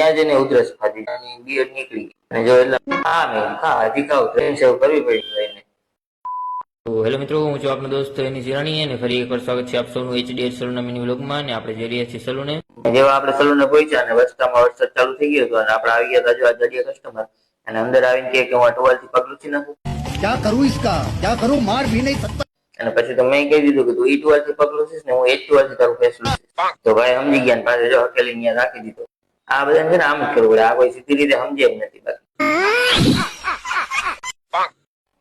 ત્યાં જઈને ઉધરસ ખાધી. અને બિયર નીકળી અને જો એટલે હા મેં હા હજી ખાવ. ટ્રેન સેવ કરવી પડી એને તો હેલો મિત્રો હું છું આપનો દોસ્ત એની જીરાણી અને ફરી એકવાર સ્વાગત છે આપ સૌનું એચડીએફ સલૂનના મિની વ્લોગમાં અને આપણે જઈ રહ્યા છીએ સલૂને. જેવા આપણે સલૂને પહોંચ્યા અને રસ્તામાં વરસાદ ચાલુ થઈ ગયો હતો અને આપણે આવી ગયા હતા જો કસ્ટમર. અને અંદર આવીને કે હું આ ટોવાલથી પગ લૂછી નાખું ક્યાં કરું ઇસકા? ક્યાં કરું? માર ભી નહીં અને પછી તો મેં કહી દીધું કે તું ઈ ટુવાલથી પગલું છે ને હું એ ટુવાલથી તારું ફેસ તો ભાઈ સમજી ગયા પાસે જો હકેલી અહીંયા રાખી દીધો. આ બધા છે ને આમ કરવું પડે. આ કોઈ સીધી રીતે સમજે એમ નથી બાકી.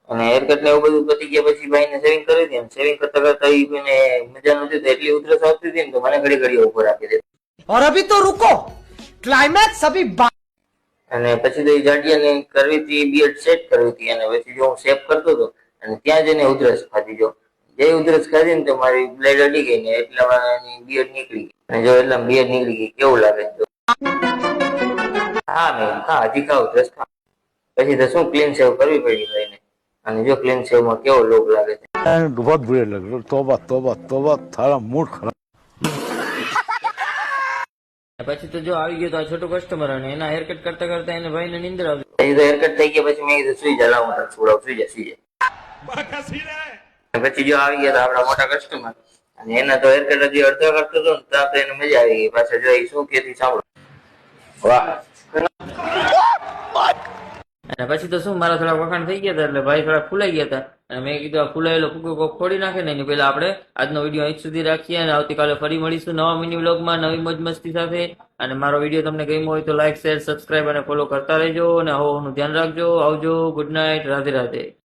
અને હેરકટ ને એવું બધું પતી ગયા પછી ભાઈ ને સેવિંગ કરી દીધી સેવિંગ કરતા કરતા એ મજા નતી તો એટલી ઉધરસ આવતી હતી તો મને ઘડી ઘડી ઉપર આપી દે ઓર અભી તો રૂકો. ક્લાઇમેક્સ અભી અને પછી તો એ જાડિયાને કરવી હતી બિયર્ડ સેટ કરવી હતી અને પછી જો હું સેફ કરતો હતો અને ત્યાં જઈને ઉધરસ ખાધી. જો જે ઉધરસ ખાધી ને તો મારી બ્લેડ અડી ગઈ ને એટલામાં બિયર્ડ નીકળી ગઈ. અને જો એટલા બિયર્ડ નીકળી ગઈ કેવું લાગે જો? હા મેં હા હજી ખાવ ઉધરસ ખા પછી તો શું ક્લીન સેવ કરવી પડી ભાઈને અને જો ક્લીન સેવ માં કેવો લોક લાગે છે बहुत बुरे लग रहे तोबा तोबा तोबा थारा मूड खराब પછી તો જો આવી ગયો તો આ છોટો કસ્ટમર અને એના હેરકટ કરતા કરતા એને ભાઈ ને નિંદર આવી પછી તો હેરકટ થઈ ગયા પછી મેં કીધું સુઈ જા લાવું તાર સુવડાવું સુઈ જા સુઈ જા અને પછી જો આવી ગયા તો આપડા મોટા કસ્ટમર અને એના તો હેરકટ હજી અડધા કરતો હતો ને ત્યાં તો એને મજા આવી ગઈ પાછા જો એ શું કેતી સાંભળો વાહ અને પછી તો શું, મારા થોડા વખાણ થઈ ગયા હતા એટલે ભાઈ થોડા ફૂલાઈ ગયા હતા. અને મેં કીધું આ ફૂલાયેલો ફૂકો કોક ખોડી નાખે ને એની પહેલા આપણે આજનો વીડિયો અહીં સુધી રાખીએ અને આવતીકાલે ફરી મળીશું નવા મિની વ્લોગમાં નવી મોજ મસ્તી સાથે. અને મારો વીડિયો તમને ગમ્યો હોય તો લાઈક શેર સબસ્ક્રાઇબ અને ફોલો કરતા રહેજો. અને હવાનું ધ્યાન રાખજો. આવજો. Good night Radhe Radhe.